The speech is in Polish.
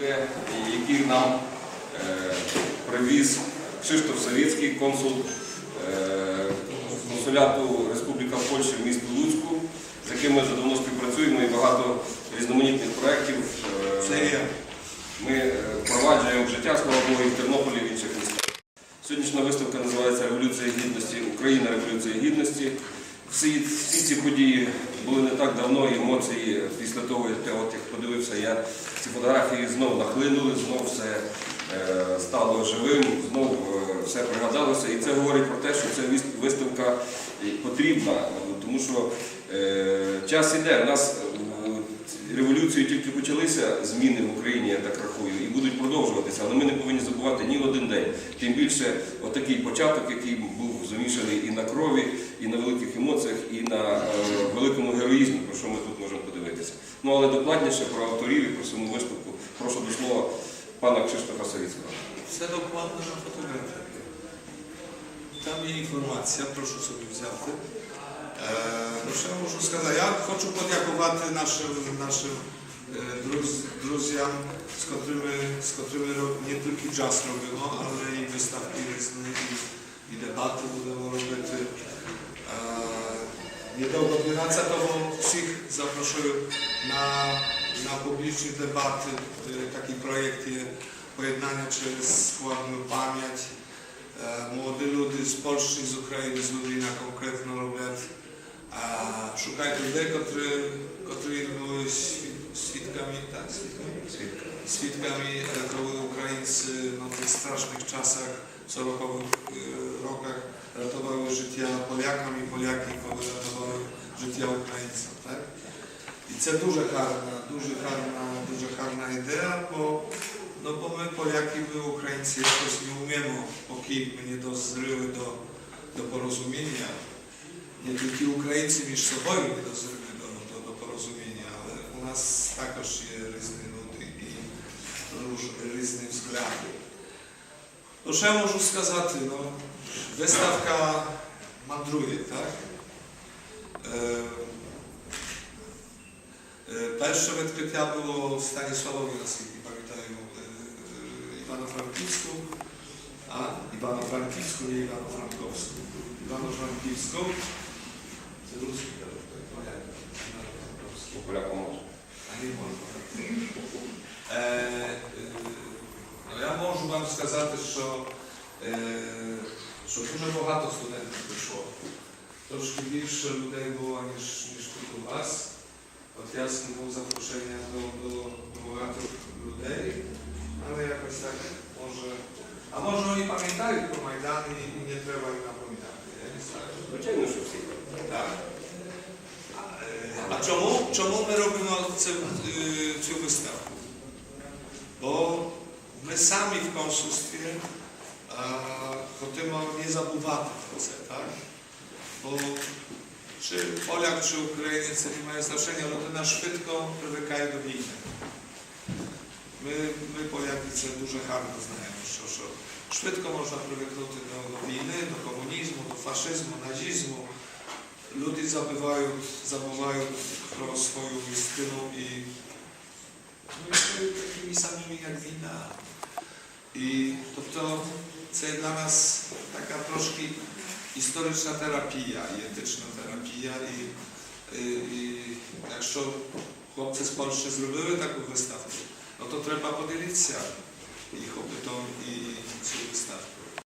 які нам е, привіз Кшиштоф Савіцький, консул е, консуляту Республіка Польща в місті Луцьку, з яким ми вже давно співпрацюємо і багато різноманітних проєктів. е, ми впроваджуємо в життя, слава Богу, і в Тернополі, і в інших містах. Сьогоднішня виставка називається Революція Гідності, Україна Революція Гідності. Всі, всі ці події були не так давно, і емоції після того, от як подивився, я ці фотографії знов нахлинули, знов все е, стало живим, знов е, все пригадалося. І це говорить про те, що ця виставка потрібна, тому що е, час іде. У нас е, революції тільки почалися зміни в Україні, я так рахую, і будуть продовжуватися, але ми не повинні забувати ні один день. Тим більше отакий початок, який був замішаний і на крові, і на великих емоціях, і на е, великому героїзмі, про що ми тут можемо подивитися. Ну але докладніше про авторів і про саму виставку прошу до слова пана Кшиштофа Савіцького. Все докладно на фотографії. Там є інформація, прошу собі взяти. Е, ну, що я можу сказати? Я хочу подякувати нашим, нашим е, друз, друзям, з котрими, з котрими ро- не тільки джаз робимо, але і виставки різні, і, і дебати будемо робити. Е, Niedługo wraca, to wszystkich zapraszam na, na publiczne debaty. Y, Taki projekt jest pojednania przez składną pamięć. E, Młody ludy z Polski, z Ukrainy, z Lublina konkretno robią. a szukaj tego, który, który był świadkami, tak, świadkami, świadkami ratowały e, Ukraińcy no, w tych strasznych czasach, w 40 e, rokach, ratowały życia Polakom i Polaki ratowały życia Ukraińcom, tak? I to duże harna, duże harna, duże harna idea, bo, no bo my Polaki, my Ukraińcy jakoś nie umiemy, póki my nie dozryły do, do porozumienia, Не тільки українці між собою не дозріли до, до, до порозуміння, але у нас також є різні люди і róż- різні взгляди. Ну, що я можу сказати? Ну, виставка мандрує, так? Е, е, перше відкриття було в Станіславові, наскільки пам'ятаю, е, е, Івано-Франківську, а Івано-Франківську, не Івано-Франковську. Івано-Франківську. Це русський, я так пам'ятаю. Івано-Франковський. Поляком може. А не можна. Е, е, ну, я можу вам сказати, що, е, що дуже багато студентів прийшло. Трошки більше людей було, ніж, ніж тут у вас. От я був запрошення до, до, до багато людей, але якось так може. А може вони пам'ятають про Майдан і, і не треба їм напоминати. Я не знаю. Звичайно, що всі. Так. Е, А чому, чому ми робимо цю, е, цю виставку? Бо ми самі в консульстві е, хочемо не забувати про це, так? Бо чи Поляк, чи Українець, це не має значення, але вони швидко привикають до війни. Ми, ми поляки це дуже гарно знаємо, що, що швидко можна привикнути до, до війни, до faszyzmu, nazizmu, ludzi zabywają, zabawają pro swoją mistyną i myślą takimi samymi jak wina. I to, to co jest dla nas taka troszkę historyczna terapia i etyczna terapia i, i, i jak że chłopcy z Polski zrobiły taką wystawkę, no to trzeba podzielić się ich opytą i tą wystawką.